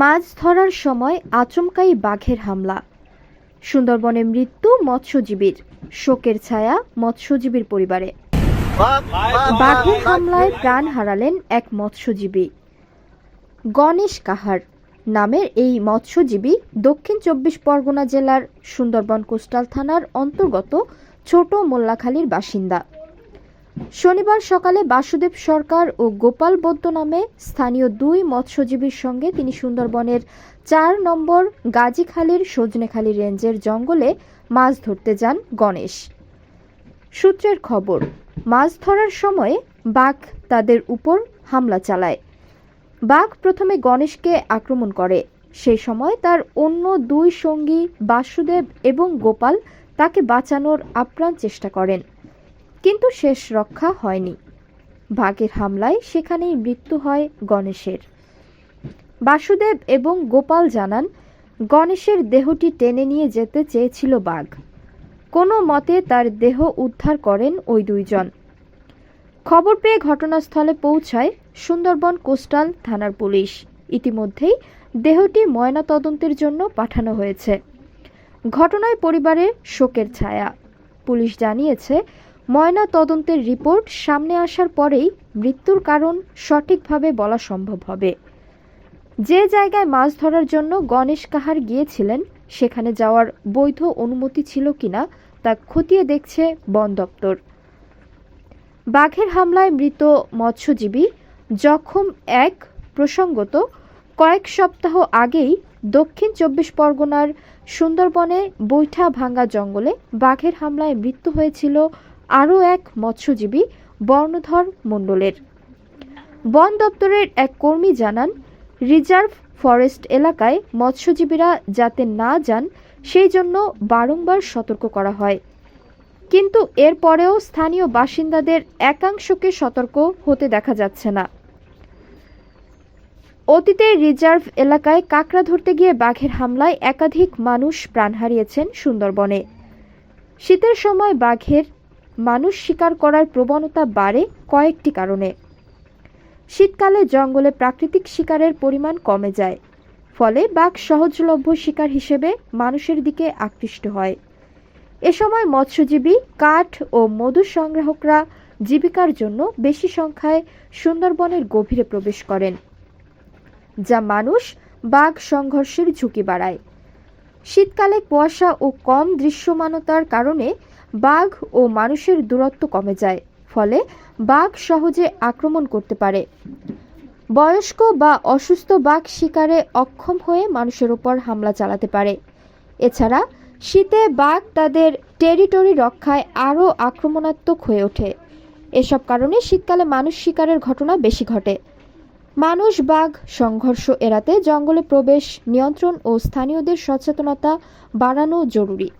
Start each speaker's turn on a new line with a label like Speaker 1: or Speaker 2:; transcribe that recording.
Speaker 1: মাছ ধরার সময় আচমকাই বাঘের হামলা। সুন্দরবনে মৃত্যু মৎস্যজীবীর, শোকের ছায়া মৎস্যজীবীর পরিবারে। বাঘের হামলায় প্রাণ হারালেন এক মৎস্যজীবী। গণেশ কাহার নামের এই মৎস্যজীবী দক্ষিণ চব্বিশ পরগনা জেলার সুন্দরবন কোস্টাল থানার অন্তর্গত ছোট মোল্লাখালীর বাসিন্দা। শনিবার সকালে বাসুদেব সরকার ও গোপাল বৈদ্য নামে স্থানীয় দুই মৎস্যজীবীর সঙ্গে তিনি সুন্দরবনের চার নম্বর গাজীখালীর সজনেখালী রেঞ্জের জঙ্গলে মাছ ধরতে যান গণেশ। সূত্রের খবর, মাছ ধরার সময় বাঘ তাদের উপর হামলা চালায়। বাঘ প্রথমে গণেশকে আক্রমণ করে। সেই সময় তার অন্য দুই সঙ্গী বাসুদেব এবং গোপাল তাকে বাঁচানোর আপ্রাণ চেষ্টা করেন। কিন্তু শেষ রক্ষা হয়নি। বাঘের হামলায় সেখানেই মৃত্যু হয় গণেশের। বাসুদেব এবং গোপাল জানান, গণেশের দেহটি টেনে নিয়ে যেতে চেয়েছিল বাঘ। কোনো মতে তার দেহ উদ্ধার করেন ওই দুইজন। খবর পেয়ে ঘটনাস্থলে পৌঁছায় সুন্দরবন কোস্টাল থানার পুলিশ। ইতিমধ্যেই দেহটি ময়নাতদন্তের জন্য পাঠানো হয়েছে। ঘটনায় পরিবারে শোকের ছায়া। পুলিশ জানিয়েছে ময়না তদন্তের রিপোর্ট সামনে আসার পরেই মৃত্যুর কারণ সঠিকভাবে বলা সম্ভব হবে। যে জায়গায় মাছ ধরার জন্য গণেশ কাহার গিয়েছিলেন, সেখানে যাওয়ার বৈধ অনুমতি ছিল কিনা তা খতিয়ে দেখছে বন দপ্তর। বাঘের হামলায় মৃত মৎস্যজীবী জখম এক প্রসঙ্গত কয়েক সপ্তাহ আগেই দক্ষিণ চব্বিশ পরগনার সুন্দরবনে বৈঠা ভাঙ্গা জঙ্গলে বাঘের হামলায় মৃত্যু হয়েছিল আরও এক মৎস্যজীবী বর্ণধর মণ্ডলের। বন দপ্তরের এক কর্মী জানান, রিজার্ভ ফরেস্ট এলাকায় মৎস্যজীবীরা যাতে না যান, সেই জন্য বারংবার সতর্ক করা হয়। কিন্তু এরপরেও স্থানীয় বাসিন্দাদের একাংশকে সতর্ক হতে দেখা যাচ্ছে না। অতীতে রিজার্ভ এলাকায় কাকড়া ধরতে গিয়ে বাঘের হামলায় একাধিক মানুষ প্রাণ হারিয়েছেন সুন্দরবনে। শীতের সময় বাঘের মানুষ শিকার করার প্রবণতা বাড়ে কয়েকটি কারণে। শীতকালে জঙ্গলে প্রাকৃতিক শিকারের পরিমাণ কমে যায়, ফলে বাঘ সহজলভ্য শিকার হিসেবে মানুষের দিকে আকৃষ্ট হয়। এ সময় মৎস্যজীবী, কাঠ ও মধু সংগ্রাহকরা জীবিকার জন্য বেশি সংখ্যায় সুন্দরবনের গভীরে প্রবেশ করেন, যা মানুষ বাঘ সংঘর্ষের ঝুঁকি বাড়ায়। শীতকালে কুয়াশা ও কম দৃশ্যমানতার কারণে বাঘ ও মানুষের দূরত্ব কমে যায়, ফলে বাঘ সহজে আক্রমণ করতে পারে। বয়স্ক বা অসুস্থ বাঘ শিকারে অক্ষম হয়ে মানুষের ওপর হামলা চালাতে পারে। এছাড়া শীতে বাঘ তাদের টেরিটরি রক্ষায় আরও আক্রমণাত্মক হয়ে ওঠে। এসব কারণে শীতকালে মানুষ শিকারের ঘটনা বেশি ঘটে। মানুষ বাঘ সংঘর্ষ এড়াতে জঙ্গলে প্রবেশ, নিয়ন্ত্রণ ও স্থানীয়দের সচেতনতা বাড়ানো জরুরি।